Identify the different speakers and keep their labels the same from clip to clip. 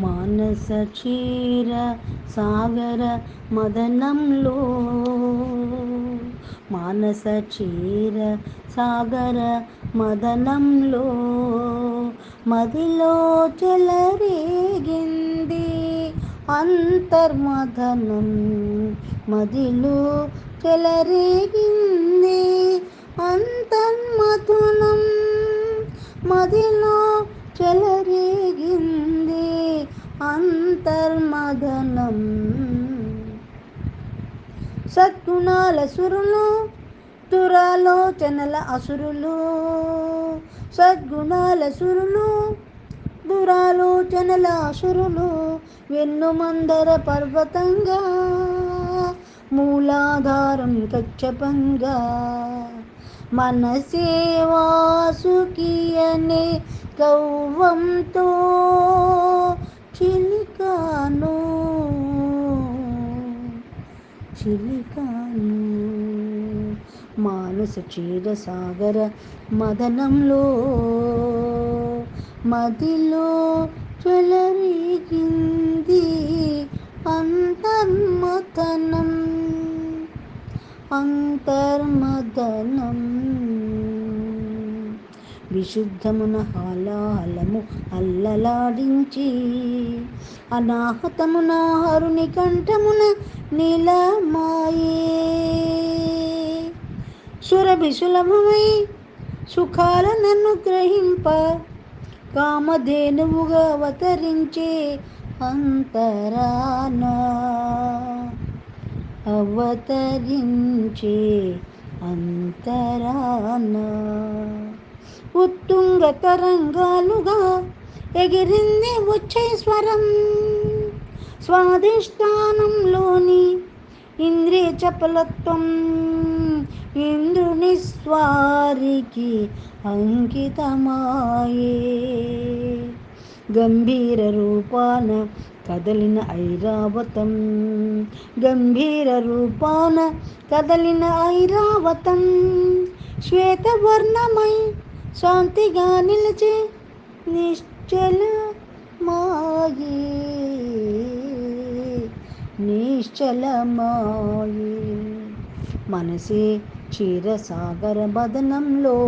Speaker 1: మానస క్షీర సాగర మదనంలో. మానస క్షీర సాగర మదనంలో. మదిలో చెలరేగింది అంతర్మదనం. మదిలో చెలరేగింది అంతర్మథనం మదిలో చెలరేగింది అంతర్మదనం. సద్గుణాల సురులు దురాలోచనల అసురులు. సద్గుణాల సురులు దురాలోచనల అసురులు. వెన్నుమందర పర్వతంగా మూలాధారం కచ్చపంగా మనసేవాసుకి అనే కౌవంతో చిలికాను. మానస చీర సాగర మదనంలో మదిలో చెలరేగింది అంతర్మతనం అంతర్మదనం. విశుద్ధమున హాలాహలము అల్లలాడించి అనాహతమున హరుని కంఠమున నీలమాయే. సురభి సులభమై సుఖాల నన్ను గ్రహింప కామధేనువుగా అవతరించే అంతరాన అవతరించే అంతరాన ఉత్తుంగ తరంగాలుగా ఎగిరింది వచ్చే స్వరం. స్వాధిష్టానంలోని ఇంద్రియ చపలత్వం ఇంద్రుని స్వారికి అంకితమాయే. గంభీర రూపాన కదలిన ఐరావతం గంభీర రూపాన కదలిన ఐరావతం శ్వేతవర్ణమై శాంతిగా నిలిచి నిశ్చల మాయే నిశ్చలమాయి. మనసే క్షీరసాగర బదనంలో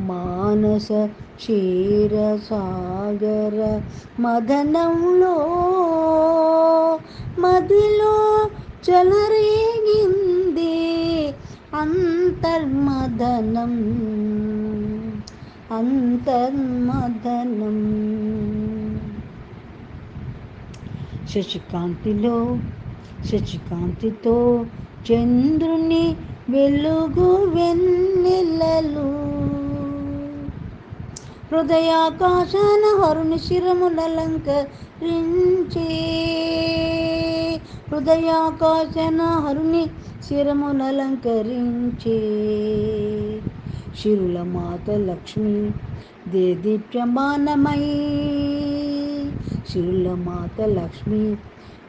Speaker 1: మానస క్షీరసాగర మదనంలో మదిలో చెలరేగింది అంతర్మదనం అంతర్మదనం. శశికాంతిలో శశికాంతితో చంద్రుని వెలుగు వెన్నెలలు. హృదయాకాశాన హరుని శిరములలంకరించే హృదయాకాశాన హరుని శిరములలంకరించే శిరుల మాత లక్ష్మి దేదీప్యమానమై శిరుల మాత లక్ష్మి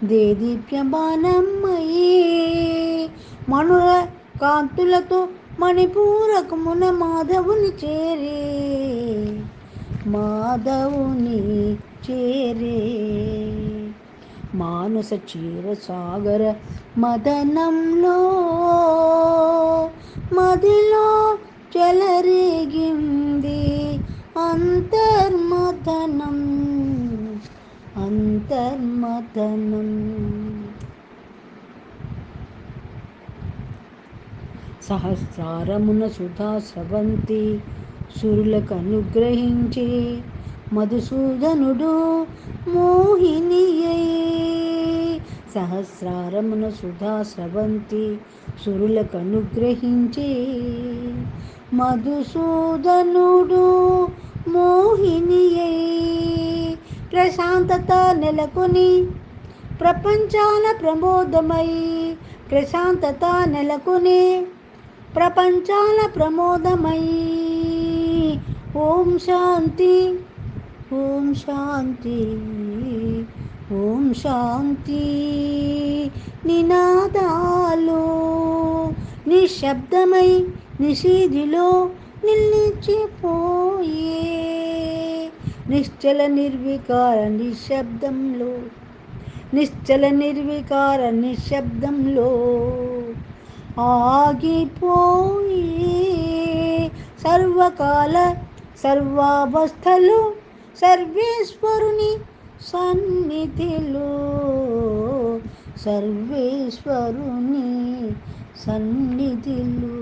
Speaker 1: దేదీప్యమానమయీ మనుల కాంతులతో మణిపూరకమున మాధవుని చేరే మాధవుని చేరే. మానస చీర సాగర మదనంలో మదిలో చెలరేగింది అంతర్మథనం ధర్మతనం సహస్రారమున సుధా స్రవంతి సురులకు అనుగ్రహించి మధుసూదనుడు మోహినియై. సహస్రారమున సుధా స్రవంతి సురులకు అనుగ్రహించి మధుసూదనుడు మోహినియై. ప్రశాంతత నెలకొని ప్రపంచాల ప్రమోదమై ప్రశాంతత నెలకొని ప్రపంచాల ప్రమోదమై. ఓం శాంతి ఓం శాంతి ఓం శాంతి. నినాదాలు నిశ్శబ్దమై నిషీధిలో నిలిచిపోయే నిశ్చల నిర్వికార నిశ్శబ్దంలో నిశ్చల నిర్వికార నిశ్శబ్దంలో ఆగిపోయి సర్వకాల సర్వావస్థలు సర్వేశ్వరుని సన్నిధిలో సర్వేశ్వరుని సన్నిధిలో.